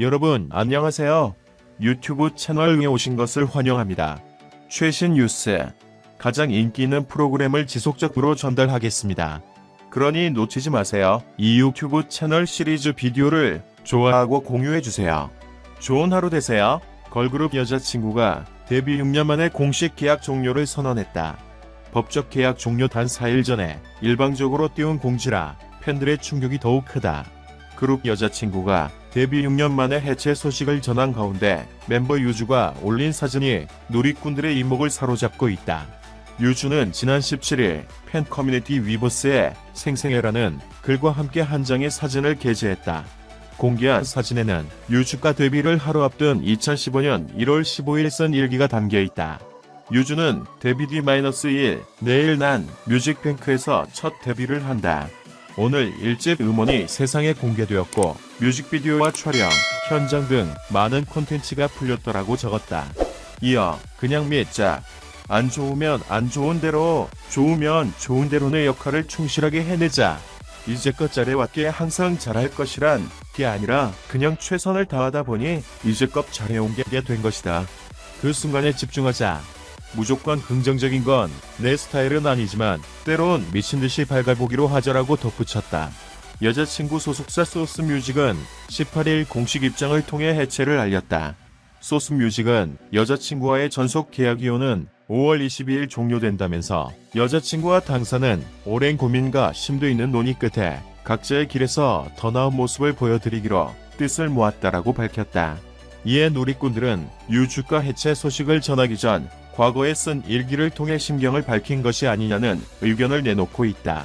여러분 안녕하세요. 유튜브 채널에 오신 것을 환영합니다. 최신 뉴스, 가장 인기 있는 프로그램을 지속적으로 전달하겠습니다. 그러니 놓치지 마세요. 이 유튜브 채널 시리즈 비디오를 좋아하고 공유해주세요. 좋은 하루 되세요. 걸그룹 여자친구가 데뷔 6년 만에 공식 계약 종료를 선언했다. 법적 계약 종료 단 4일 전에 일방적으로 띄운 공지라 팬들의 충격이 더욱 크다. 그룹 여자친구가 데뷔 6년 만에 해체 소식을 전한 가운데 멤버 유주가 올린 사진이 누리꾼들의 이목을 사로잡고 있다. 유주는 지난 17일 팬 커뮤니티 위버스에 생생해라는 글과 함께 한 장의 사진을 게재했다. 공개한 사진에는 유주가 데뷔를 하루 앞둔 2015년 1월 15일 쓴 일기가 담겨 있다. 유주는 데뷔 뒤-1 내일 난 뮤직뱅크에서 첫 데뷔를 한다. 오늘 일집 음원이 세상에 공개되었고 뮤직비디오와 촬영, 현장 등 많은 콘텐츠가 풀렸더라고 적었다. 이어 그냥 믿자. 안 좋으면 안 좋은 대로, 좋으면 좋은 대로 내 역할을 충실하게 해내자. 이제껏 잘해왔기에 항상 잘할 것이란 게 아니라 그냥 최선을 다하다 보니 이제껏 잘해온 게 된 것이다. 그 순간에 집중하자. 무조건 긍정적인 건 내 스타일은 아니지만 때론 미친 듯이 발갈보기로 하자라고 덧붙였다. 여자친구 소속사 소스 뮤직은 18일 공식 입장을 통해 해체를 알렸다. 소스 뮤직은 여자친구와의 전속 계약 이혼은 5월 22일 종료된다면서 여자친구와 당사는 오랜 고민과 심도 있는 논의 끝에 각자의 길에서 더 나은 모습을 보여드리기로 뜻을 모았다라고 밝혔다. 이에 누리꾼들은 유주가 해체 소식을 전하기 전 과거에 쓴 일기를 통해 심경을 밝힌 것이 아니냐는 의견을 내놓고 있다.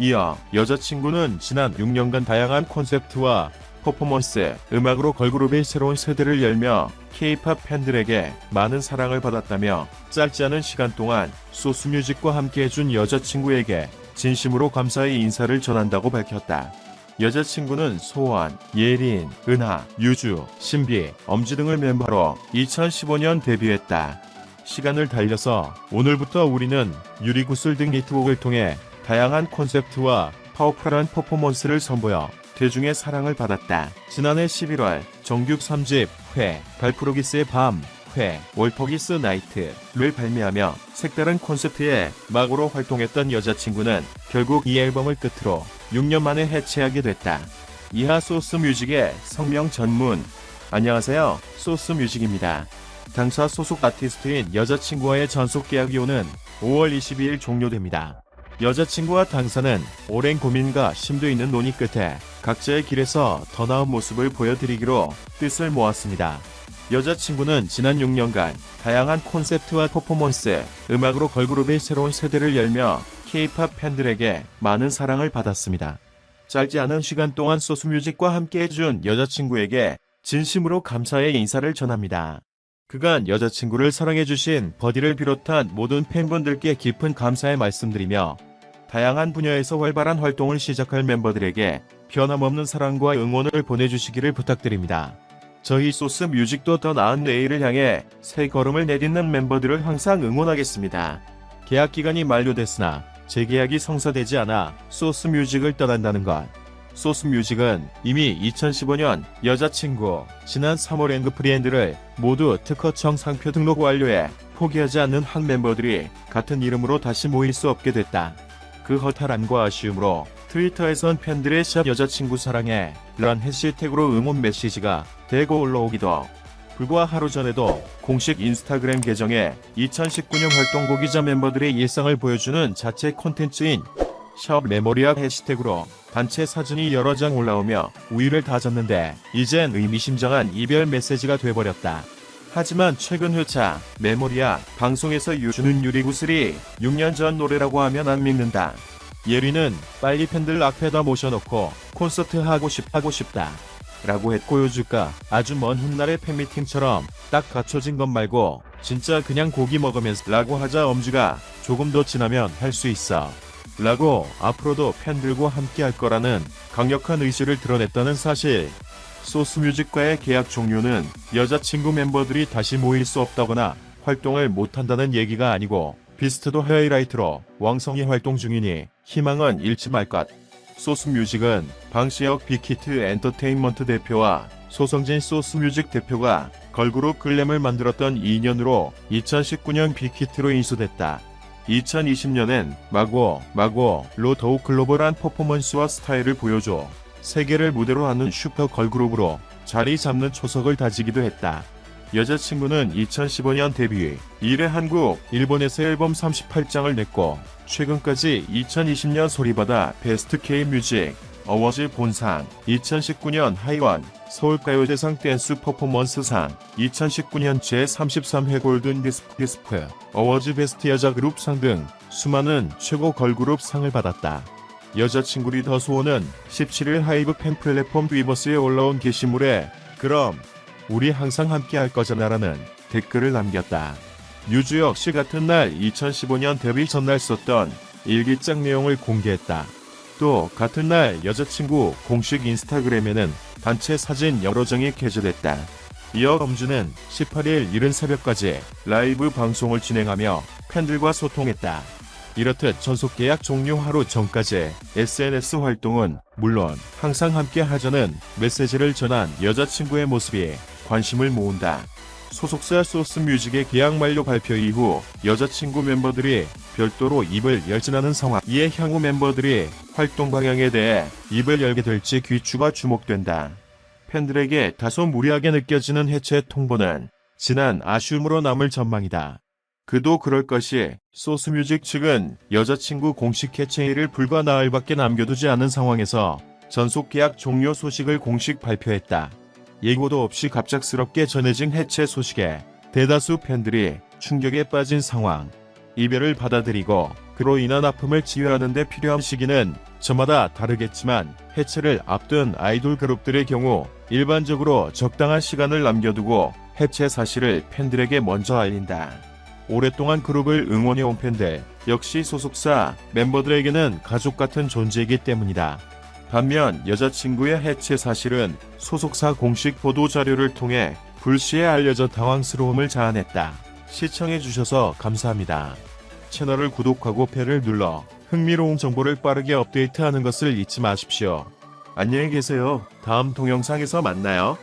이어 여자친구는 지난 6년간 다양한 콘셉트와 퍼포먼스, 음악으로 걸그룹의 새로운 세대를 열며 K-팝 팬들에게 많은 사랑을 받았다며 짧지 않은 시간 동안 소스 뮤직과 함께 해준 여자친구에게 진심으로 감사의 인사를 전한다고 밝혔다. 여자친구는 소원, 예린, 은하, 유주, 신비, 엄지 등을 멤버로 2015년 데뷔했다. 시간을 달려서 오늘부터 우리는 유리구슬 등 히트곡을 통해 다양한 콘셉트와 파워풀한 퍼포먼스를 선보여 대중의 사랑을 받았다. 지난해 11월 정규 3집 회, 발프로기스의 밤, 회, 월퍼기스 나이트를 발매하며 색다른 콘셉트의 막으로 활동했던 여자친구는 결국 이 앨범을 끝으로 6년 만에 해체하게 됐다. 이하 소스 뮤직의 성명 전문 안녕하세요. 소스 뮤직입니다. 당사 소속 아티스트인 여자친구와의 전속 계약 이혼은 5월 22일 종료됩니다. 여자친구와 당사는 오랜 고민과 심도 있는 논의 끝에 각자의 길에서 더 나은 모습을 보여드리기로 뜻을 모았습니다. 여자친구는 지난 6년간 다양한 콘셉트와 퍼포먼스, 음악으로 걸그룹의 새로운 세대를 열며 K-팝 팬들에게 많은 사랑을 받았습니다. 짧지 않은 시간 동안 소스뮤직과 함께 해준 여자친구에게 진심으로 감사의 인사를 전합니다. 그간 여자친구를 사랑해주신 버디를 비롯한 모든 팬분들께 깊은 감사의 말씀드리며 다양한 분야에서 활발한 활동을 시작할 멤버들에게 변함없는 사랑과 응원을 보내주시기를 부탁드립니다. 저희 소스 뮤직도 더 나은 내일을 향해 새 걸음을 내딛는 멤버들을 항상 응원하겠습니다. 계약 기간이 만료됐으나 재계약이 성사되지 않아 소스 뮤직을 떠난다는 것. 소스 뮤직은 이미 2015년 여자친구, 지난 3월 앵그프리엔드를 모두 특허청 상표 등록 완료해 포기하지 않는 한 멤버들이 같은 이름으로 다시 모일 수 없게 됐다. 그 허탈함과 아쉬움으로 트위터에선 팬들의 샵 여자친구 사랑해 란 해시태그로 응원 메시지가 대거 올라오기도 불과 하루 전에도 공식 인스타그램 계정에 2019년 활동 고기자 멤버들의 일상을 보여주는 자체 콘텐츠인 샵 메모리아 해시태그로 단체 사진이 여러 장 올라오며 우위를 다졌는데 이젠 의미심장한 이별 메시지가 돼버렸다. 하지만 최근 회차 메모리아 방송에서 유주는 유리 구슬이 6년 전 노래라고 하면 안 믿는다. 예리는 빨리 팬들 앞에다 모셔놓고 콘서트 하고 싶 하고 싶다. 라고 했고 요주가 아주 먼 훗날의 팬미팅처럼 딱 갖춰진 것 말고 진짜 그냥 고기 먹으면서 라고 하자 엄지가 조금 더 지나면 할 수 있어. 라고 앞으로도 팬들과 함께 할 거라는 강력한 의지를 드러냈다는 사실. 소스뮤직과의 계약 종료는 여자친구 멤버들이 다시 모일 수 없다거나 활동을 못한다는 얘기가 아니고 비스트도 하이라이트로 왕성히 활동 중이니 희망은 잃지 말 것. 소스뮤직은 방시혁 빅히트 엔터테인먼트 대표와 소성진 소스뮤직 대표가 걸그룹 글램을 만들었던 2년으로 2019년 빅히트로 인수됐다. 2020년엔 마고, 마고로 더욱 글로벌한 퍼포먼스와 스타일을 보여줘 세계를 무대로 하는 슈퍼 걸그룹으로 자리 잡는 초석을 다지기도 했다. 여자친구는 2015년 데뷔, 이래 한국, 일본에서 앨범 38장을 냈고 최근까지 2020년 소리바다 베스트 K 뮤직 어워즈 본상, 2019년 하이원 서울가요대상 댄스 퍼포먼스상, 2019년 제33회 골든 디스크 디스크 어워즈 베스트 여자 그룹상 등 수많은 최고 걸그룹 상을 받았다. 여자친구 리더 소원은 17일 하이브 팬 플랫폼 위버스에 올라온 게시물에 그럼 우리 항상 함께 할 거잖아라는 댓글을 남겼다. 유주 역시 같은 날 2015년 데뷔 전날 썼던 일기장 내용을 공개했다. 또 같은 날 여자친구 공식 인스타그램에는 단체 사진 여러 장이 게재됐다. 이어 엄주는 18일 이른 새벽까지 라이브 방송을 진행하며 팬들과 소통했다. 이렇듯 전속 계약 종료 하루 전까지 SNS 활동은 물론 항상 함께 하자는 메시지를 전한 여자친구의 모습이 관심을 모은다. 소속사 소스 뮤직의 계약 만료 발표 이후 여자친구 멤버들이 별도로 입을 열진하는 상황. 이에 향후 멤버들이 활동 방향에 대해 입을 열게 될지 귀추가 주목된다. 팬들에게 다소 무리하게 느껴지는 해체 통보는 지난 아쉬움으로 남을 전망이다. 그도 그럴 것이 소스뮤직 측은 여자친구 공식 해체일을 불과 나흘밖에 남겨두지 않은 상황에서 전속 계약 종료 소식을 공식 발표했다. 예고도 없이 갑작스럽게 전해진 해체 소식에 대다수 팬들이 충격에 빠진 상황. 이별을 받아들이고 그로 인한 아픔을 치유하는 데 필요한 시기는 저마다 다르겠지만 해체를 앞둔 아이돌 그룹들의 경우 일반적으로 적당한 시간을 남겨두고 해체 사실을 팬들에게 먼저 알린다. 오랫동안 그룹을 응원해온 팬들 역시 소속사 멤버들에게는 가족 같은 존재이기 때문이다. 반면 여자친구의 해체 사실은 소속사 공식 보도 자료를 통해 불시에 알려져 당황스러움을 자아냈다. 시청해주셔서 감사합니다. 채널을 구독하고 배를 눌러 흥미로운 정보를 빠르게 업데이트하는 것을 잊지 마십시오. 안녕히 계세요. 다음 동영상에서 만나요.